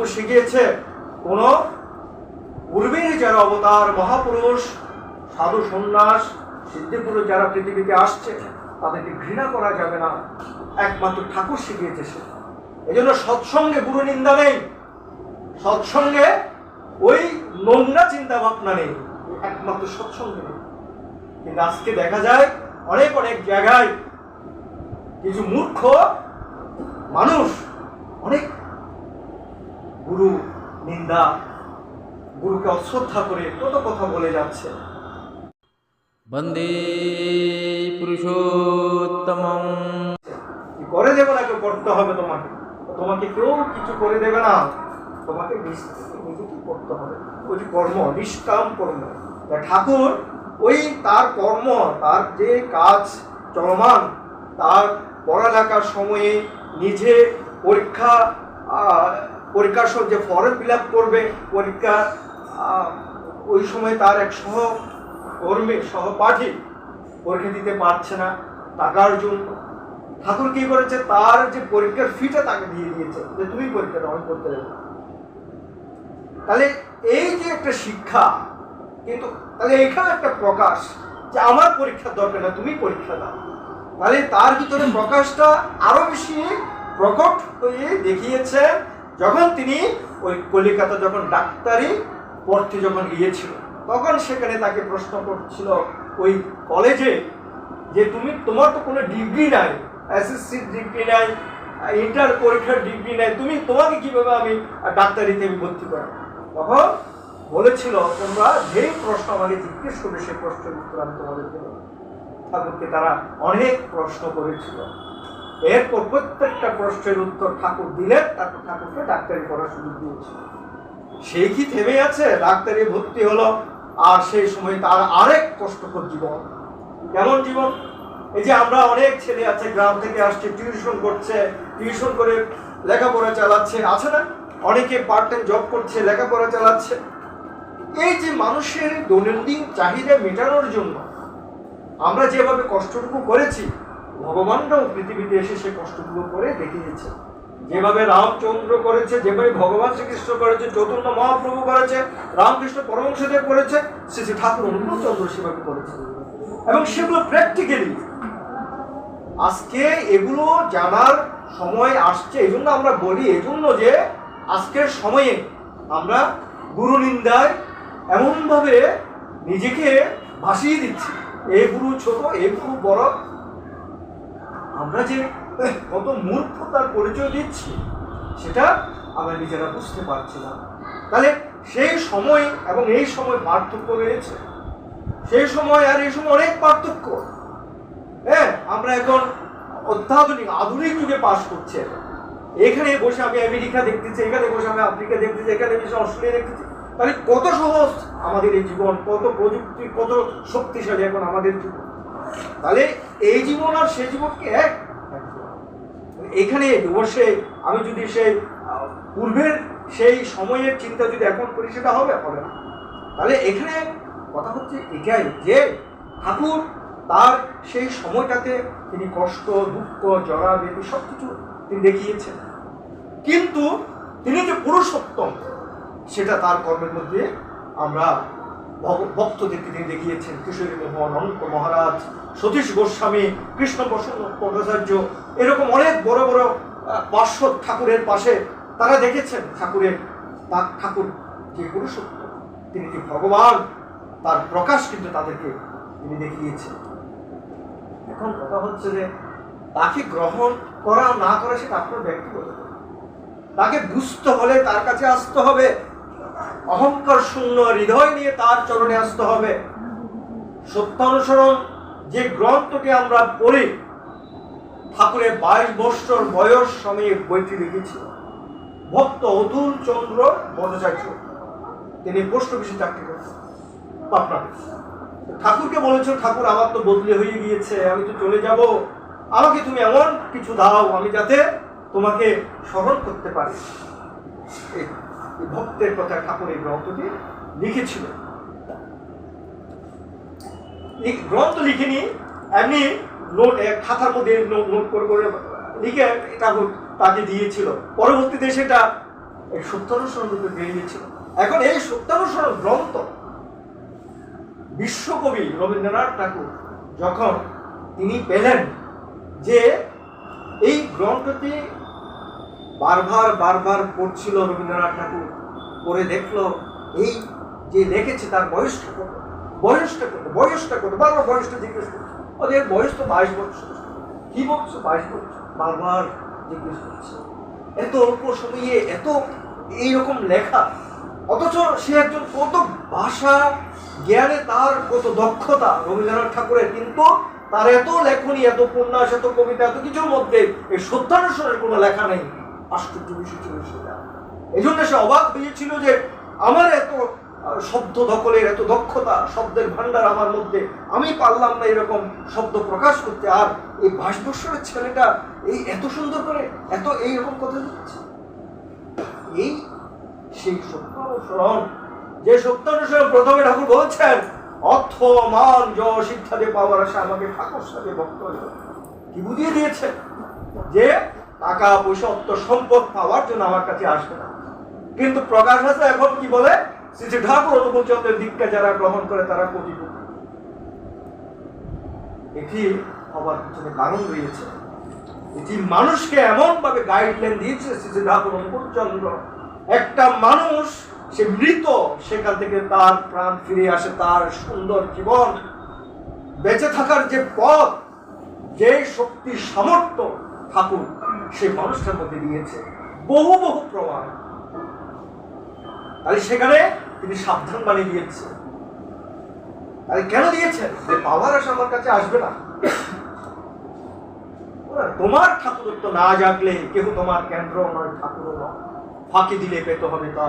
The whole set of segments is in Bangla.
ঠাকুর শিখিয়েছে, কোনো পূর্বের যারা অবতার, মহাপুরুষ, সাধু, সন্ন্যাস সিদ্ধিপুরুষ যারা পৃথিবীতে আসছে, তাদেরকে ঘৃণা করা যাবে না। একমাত্র ঠাকুর শিখিয়েছে সে। এই জন্য সৎসঙ্গে গুরু নিন্দা নেই। সৎসঙ্গে ওই নোংরা চিন্তা ভাবনা নেই। একমাত্র সৎসঙ্গে নেই। কিন্তু আজকে দেখা যায়, অনেক অনেক জায়গায় কিছু মূর্খ মানুষ অনেক গুরু নিন্দা গুরুকে অশ্রদ্ধা করে কত কথা বলে যাচ্ছে। বন্দে পুরুষোত্তম করে দেবে না কেউ? করতে হবে তোমাকে। তোমাকে কেউ কিছু করে দেবে না। তোমাকে নিজেকে করতে হবে। ওই যে কর্ম নিষ্কাম কর্ম। ঠাকুর ওই তার কর্ম তার যে কাজ চলমান তার পড়ালেখার সময়ে নিজে পরীক্ষা পরীক্ষার সব যে ফর্ম ফিল করবে, পরীক্ষা ওই সময় তার এক সহ কর্মী, সহপাঠী পরীক্ষা দিতে পারছে না। টাকার জন্য। ঠাকুর কি করেছে? তার যে পরীক্ষার ফিটা তাকে দিয়ে দিয়েছে যে, তুমি পরীক্ষা দাও, আমি করতে দেবো তাহলে এই যে একটা শিক্ষা, কিন্তু তাহলে এখানে একটা প্রকাশ যে, আমার পরীক্ষার দরকার না, তুমি পরীক্ষা দাও। তাহলে তার ভিতরে প্রকাশটা আরও বেশি প্রকট হয়ে দেখিয়েছে যখন তিনি ওই কলিকাতা যখন ডাক্তারি পড়তে যখন গিয়েছিল, তখন সেখানে তাকে প্রশ্ন করছিল ওই কলেজে যে তুমি, তোমার তো কোনো ডিগ্রি নাই এসএসসি ডিগ্রি নাই ইন্টার পরীক্ষার ডিগ্রি নাই, তুমি তোমাকে কীভাবে আমি ডাক্তারিতে আমি ভর্তি করাবো? তখন বলেছিল, তোমরা যেই প্রশ্ন আমাকে জিজ্ঞেস করবে সেই প্রশ্নের উত্তর আমি তোমাদেরকে দেবো। ঠাকুরকে তারা অনেক প্রশ্ন করেছিল। এরপর প্রত্যেকটা প্রশ্নের উত্তর ঠাকুর দিলেন, তারপর ঠাকুরকে ডাক্তারি পড়ার সুযোগ দিয়েছে সেই কি থেমে আছে? ডাক্তারি ভর্তি হলো, আর সেই সময় তার আরেক কষ্টকর জীবন। কেমন জীবন? এই যে আমরা অনেক ছেলে আছে, গ্রাম থেকে আসছে, টিউশন করছে, টিউশন করে লেখাপড়া চালাচ্ছে, আছে না? অনেকে পার্ট টাইম জব করছে, লেখাপড়া চালাচ্ছে। এই যে মানুষের দৈনন্দিন চাহিদা মেটানোর জন্য আমরা যেভাবে কষ্টটুকু করেছি ভগবানরাও পৃথিবীতে এসে সে কষ্টগুলো করে দেখিয়েছে। যেভাবে রামচন্দ্র করেছে, যেভাবে ভগবান শ্রীকৃষ্ণ করেছে, চৈতন্য মহাপ্রভু করেছে, রামকৃষ্ণ পরমংশদেব করেছে, শ্রী শ্রী ঠাকুর অনুকূলচন্দ্র সেভাবে করেছে। এবং সেগুলো প্র্যাকটিক্যালি আজকে এগুলো জানার সময় আসছে এই আমরা বলি এই জন্য যে আজকের সময়ে আমরা গুরু নিন্দায় এমনভাবে নিজেকে ভাসিয়ে দিচ্ছি। এ গুরু ছোট, এ গুরু বড় আমরা যে কত মূর্খতার পরিচয় দিচ্ছি, সেটা আমরা নিজেরা বুঝতে পারছি না। তাহলে সেই সময় এবং এই সময় পার্থক্য রয়েছে। সেই সময় আর এই সময় অনেক পার্থক্য। হ্যাঁ আমরা এখন অত্যাধুনিক, আধুনিক যুগে পাশ করছি এখানে বসে আমি আমেরিকা দেখতেছি, এখানে বসে আমি আফ্রিকা দেখতেছি, এখানে বসে অস্ট্রেলিয়া দেখতেছি। তাহলে কত সহজ আমাদের এই জীবন, কত প্রযুক্তি, কত শক্তিশালী এখন আমাদের জীবন। তাহলে এই জীবন আর সেই জীবনকে এক। এখানে বসে আমি যদি সেই পূর্বের সেই সময়ের চিন্তা যদি এখন করি, সেটা হবে? হবে না। তাহলে এখানে কথা হচ্ছে এটাই যে, ঠাকুর তার সেই সময়টাতে তিনি কষ্ট, দুঃখ, জরা বেদি সব কিছু তিনি দেখিয়েছেন। কিন্তু তিনি যে পুরুষোত্তম, সেটা তার কর্মের মধ্যে আমরা ভক্তদেরকে তিনি দেখিয়েছেন, কিশোরী মোহন অনন্ত মহারাজ, সতীশ গোস্বামী, কৃষ্ণ প্রসন্ন ভট্টাচার্য, এরকম অনেক বড় বড় পার্শ্বদ ঠাকুরের পাশে তারা দেখেছেন ঠাকুরের তার ঠাকুর যে পুরুষোত্তম, তিনি যে ভগবান, তার প্রকাশ কিন্তু তাদেরকে তিনি দেখিয়েছেন এখন কথা হচ্ছে যে, তাকে গ্রহণ করা না করা সেটা আপনার ব্যক্তিগত। তাকে বুঝতে হলে তার কাছে আসতে হবে অহংকার শূন্য হৃদয় নিয়ে তার চরণে আসতে হবে। সত্যানুসরণ যে গ্রন্থটি আমরা পড়ি, ঠাকুরের বাইশ বৎসর বয়স সময়ে বইটি লিখেছিল ভক্ত অতুল চন্দ্র ভট্টাচার্য, তিনি পোস্ট অফিসে চাকরি পাটনাতে। ঠাকুরকে বলেছিল ঠাকুর, আমার তো বদলে হয়ে গিয়েছে, আমি তো চলে যাব। আমাকে তুমি এমন কিছু দাও, আমি যাতে তোমাকে স্মরণ করতে পারি। ভক্তের কথা ঠাকুর এই গ্রন্থটি লিখেছিল লিখ- গ্রন্থ লিখিনি এমনি নোট খাতার মধ্যে নোট করে করে লিখে ঠাকুর তাকে দিয়েছিল। পরবর্তীতে সেটা এই সত্যানুসরণ রূপে বেরিয়েছিল এখন এই সত্যানুসরণ গ্রন্থ বিশ্বকবি রবীন্দ্রনাথ ঠাকুর যখন তিনি পেলেন যে এই গ্রন্থটি বারবার বারবার পড়ছিল রবীন্দ্রনাথ ঠাকুর পড়ে দেখল, এই যে লিখেছে তার বয়সটা কত? বয়সটা কত? বয়সটা কত? বারবার বয়সটা জিজ্ঞেস করছে। ওদের বয়স তো বাইশ বছর। কি বলছো? বাইশ বছর। বারবার জিজ্ঞেস করছে। এত অল্প সময়ে এত এইরকম লেখা, অথচ সে একজন কত ভাষা, জ্ঞানে তার কত দক্ষতা, রবীন্দ্রনাথ ঠাকুরের, কিন্তু তার এত লেখনী, এত উপন্যাস, এত কবিতা, এত কিছুর মধ্যে এই সত্যানুসরণের কোনো লেখা নেই। আশ্চর্য বিষয় ছিল সেটা এই জন্য সে অবাক হয়েছিল যে আমার এত শব্দ দখলের এত দক্ষতা, শব্দের ভান্ডার আমার মধ্যে আমি পারলাম না এরকম শব্দ প্রকাশ করতে। আর এই বাইশ ছেলেটা এই এত সুন্দর করে, এত এইরকম কথা লিখছে এই সেই সত্যানুসরণ, যে সত্যানুসরণ প্রথমে ঠাকুর বলছেন অর্থ মান যশ ইত্যাদি পাওয়ার আশা আমাকে ঠাকুর সাথে হইল। কি বুঝিয়ে দিয়েছে? যে টাকা পয়সা, অর্থ, সম্পদ পাওয়ার জন্য আমার কাছে আসবে না। কিন্তু প্রকাশ আছে এখন কি বলে? শ্রী শ্রী ঠাকুর অনুকূল চন্দ্রের দীক্ষা যারা গ্রহণ করে তারা কোটিপতি। এটি হবার পিছনে কারণ রয়েছে। এটি মানুষকে এমন ভাবে গাইডলাইন দিয়েছে শ্রী শ্রী ঠাকুর অনুকূল চন্দ্র একটা মানুষ, সে মৃত, সেখান থেকে তার প্রাণ ফিরে আসে, তার সুন্দর জীবন। বেঁচে থাকার যে পথ, যে শক্তি, সামর্থ্য ঠাকুর সেই মানুষটার মধ্যে দিয়েছে। বহু বহু প্রমাণ। তাহলে সেখানে তিনি সাবধান বানিয়ে দিয়েছে তাহলে কেন দিয়েছেন? যে পাওয়ার আশা আমার কাছে আসবে না। তোমার ঠাকুরত্ব না জাগলে কেউ তোমার কেন্দ্র নয় ঠাকুর নয় ফাঁকি দিলে পেতে হবে তা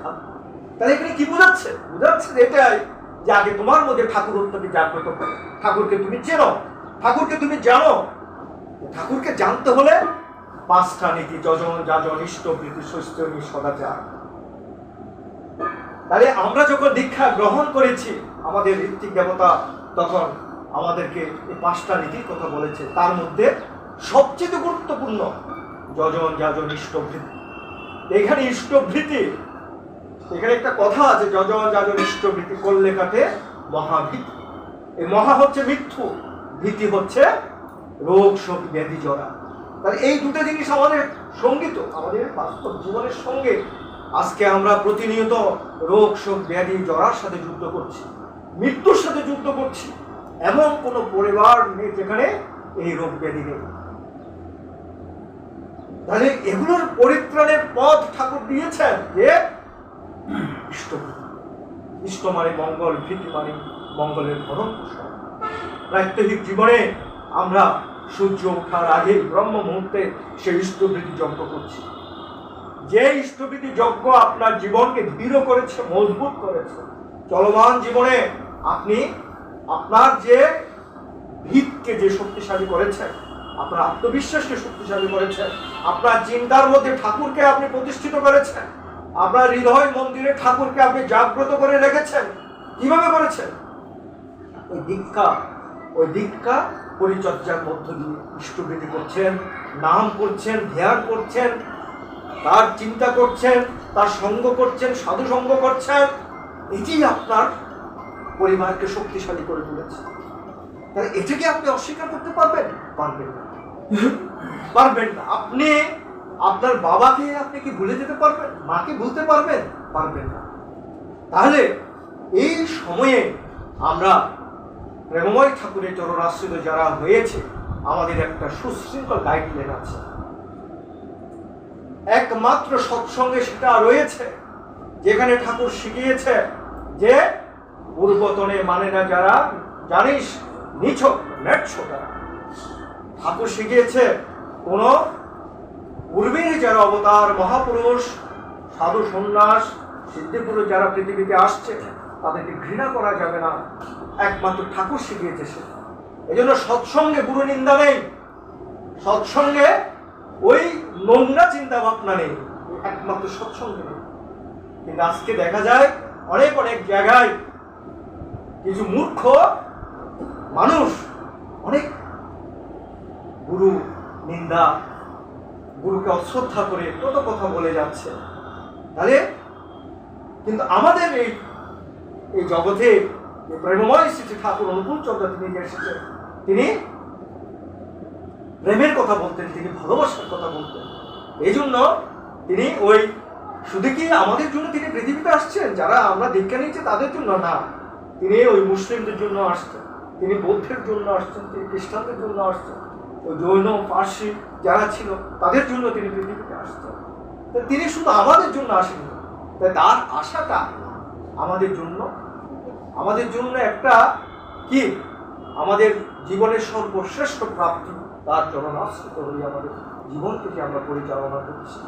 ঠাকুর। তাহলে এখানে কি বোঝাচ্ছে? বোঝাচ্ছে এটাই যে আগে তোমার মধ্যে ঠাকুরত্বকে জাগ্রত করো ঠাকুরকে তুমি চেনো? ঠাকুরকে তুমি জানো? ঠাকুরকে জানতে হলে পাঁচটা নীতি যজন, যাজন, ইষ্ট প্রীতি সুস্থনী সদাচার। তাহলে আমরা যখন দীক্ষা গ্রহণ করেছি, আমাদের ঋত্বিক দেবতা তখন আমাদেরকে এই পাঁচটা নীতির কথা বলেছে। তার মধ্যে সবচেয়ে গুরুত্বপূর্ণ, যজন যাজন ইষ্টভৃতি এখানে ইষ্টভৃতি এখানে একটা কথা আছে, যজন যাজন ইষ্টভৃতি করলে কাটে মহাভীতি। এই মহা হচ্ছে মৃত্যু ভীতি হচ্ছে রোগ শোক ব্যাধি জরা। তাহলে এই দুটো জিনিস আমাদের সংগীত, আমাদের বাস্তব জীবনের সঙ্গে আজকে আমরা প্রতিনিয়ত রোগ, শোক, ব্যাধি জরার সাথে যুদ্ধ করছি, মৃত্যুর সাথে যুদ্ধ করছি। এমন কোনো পরিবার নেই যেখানে এই রোগ ব্যাধি নেই। তাহলে এগুলোর পরিত্রাণের পথ ঠাকুর দিয়েছেন যে ইষ্ট ইষ্ট মানে মঙ্গল, ভীতি মানে মঙ্গলের ভরণ প্রাত্যহিক জীবনে আমরা সূর্য ওঠার আগে ব্রহ্ম মুহূর্তে সেই ইষ্টভৃতি যজ্ঞ করছি। যে ইষ্টভৃতি যজ্ঞ আপনার জীবনকে দৃঢ় করেছে, মজবুত করেছে, চলমান জীবনে আপনি আপনার যে ভিতকে যে শক্তিশালী করেছেন আপনার আত্মবিশ্বাসকে শক্তিশালী করেছেন আপনার চিন্তার মধ্যে ঠাকুরকে আপনি প্রতিষ্ঠিত করেছেন, আপনার হৃদয় মন্দিরে ঠাকুরকে আপনি জাগ্রত করে রেখেছেন, কীভাবে করেছেন? ওই দীক্ষা ওই দীক্ষা পরিচর্যার মধ্য দিয়ে ইষ্টবৃদ্ধি করছেন, নাম করছেন, ধ্যান করছেন তার চিন্তা করছেন, তার সঙ্গ করছেন, সাধু সঙ্গ করছেন এটি আপনার পরিবারকে শক্তিশালী করে তুলেছে। তাহলে এটাকে আপনি অস্বীকার করতে পারবেন? পারবেন না। পারবেন না। আপনি আপনার বাবাকে আপনি কি ভুলে যেতে পারবেন? মাকে ভুলতে পারবেন? পারবেন না। তাহলে এই সময়ে আমরা প্রেমময় ঠাকুরের চরণাশ্রিত যারা হয়েছে, আমাদের একটা সুশৃঙ্খল গাইডলাইন আছে। একমাত্র সৎসঙ্গে সেটা রয়েছে, যেখানে ঠাকুর শিখিয়েছে যে পূর্বতনে মানে না যারা, জানিস, নিছক নেটছ তারা। ঠাকুর শিখিয়েছে, কোন পূর্বের যারা অবতার, মহাপুরুষ, সাধু, সন্ন্যাস সিদ্ধিপুরুষ যারা পৃথিবীতে আসছে, তাদেরকে ঘৃণা করা যাবে না। একমাত্র ঠাকুর শিখিয়েছে সে। এই জন্য সৎসঙ্গে গুরু নিন্দা নেই। সৎসঙ্গে ওই নোংরা চিন্তা ভাবনা নেই, একমাত্র সৎসঙ্গে নেই। কিন্তু আজকে দেখা যায় অনেক অনেক জায়গায় কিছু মূর্খ মানুষ, অনেক গুরু নিন্দা, গুরুকে অশ্রদ্ধা করে কত কথা বলে যাচ্ছে। তাহলে কিন্তু আমাদের এই এই জগতে প্রেমময় শ্রী ঠাকুর অনুকূল চন্দ্র তিনি যে এসেছেন, তিনি প্রেমের কথা বলতেন, তিনি ভালোবাসার কথা বলতেন। এই জন্য তিনি ওই শুধু কি আমাদের জন্য তিনি পৃথিবীতে আসছেন, যারা আমরা দীক্ষা নিচ্ছি তাদের জন্য না। তিনি ওই মুসলিমদের জন্য আসছেন, তিনি বৌদ্ধের জন্য আসছেন, তিনি খ্রিস্টানদের জন্য আসছেন, ওই জৈন, পার্সি যারা ছিল, তাদের জন্য তিনি পৃথিবীতে আসছেন। তিনি শুধু আমাদের জন্য আসেননি তাই তার আশাটা আমাদের জন্য। আমাদের জন্য একটা কি? আমাদের জীবনের সর্বশ্রেষ্ঠ প্রাপ্তি। তার চরণাশ্রিত হয়ে আমাদের জীবনকে আমরা পরিচালনা করছি?